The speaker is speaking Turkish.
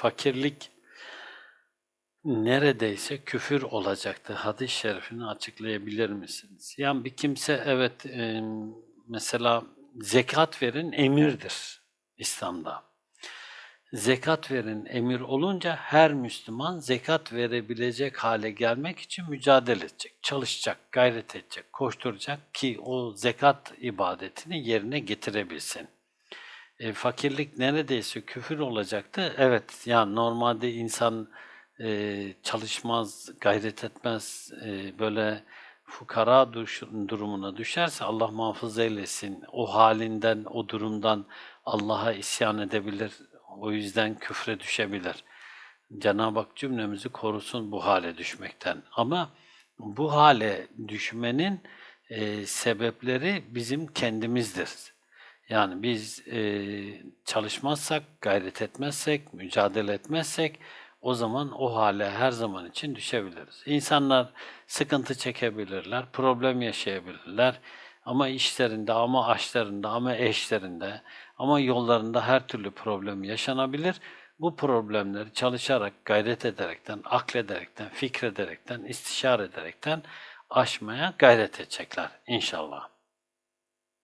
fakirlik neredeyse küfür olacaktı. Hadis-i şerifini açıklayabilir misiniz? Yani bir kimse evet e, mesela zekat verin emirdir İslam'da. Zekat verin emir olunca her Müslüman zekat verebilecek hale gelmek için mücadele edecek, çalışacak, gayret edecek, koşturacak ki o zekat ibadetini yerine getirebilsin. E, fakirlik neredeyse küfür olacaktı. Evet, yani normalde insan e, çalışmaz, gayret etmez, e, böyle fukara duş- durumuna düşerse Allah muhafaza eylesin. O halinden, o durumdan Allah'a isyan edebilir. O yüzden küfre düşebilir. Cenab-ı Hak cümlemizi korusun bu hale düşmekten. Ama bu hale düşmenin e, sebepleri bizim kendimizdir. Yani biz e, çalışmazsak, gayret etmezsek, mücadele etmezsek o zaman o hale her zaman için düşebiliriz. İnsanlar sıkıntı çekebilirler, problem yaşayabilirler. Ama işlerinde, ama aşlarında, ama eşlerinde, ama yollarında her türlü problem yaşanabilir. Bu problemleri çalışarak, gayret ederekten, aklederekten, fikrederekten, istişare ederekten aşmaya gayret edecekler inşallah.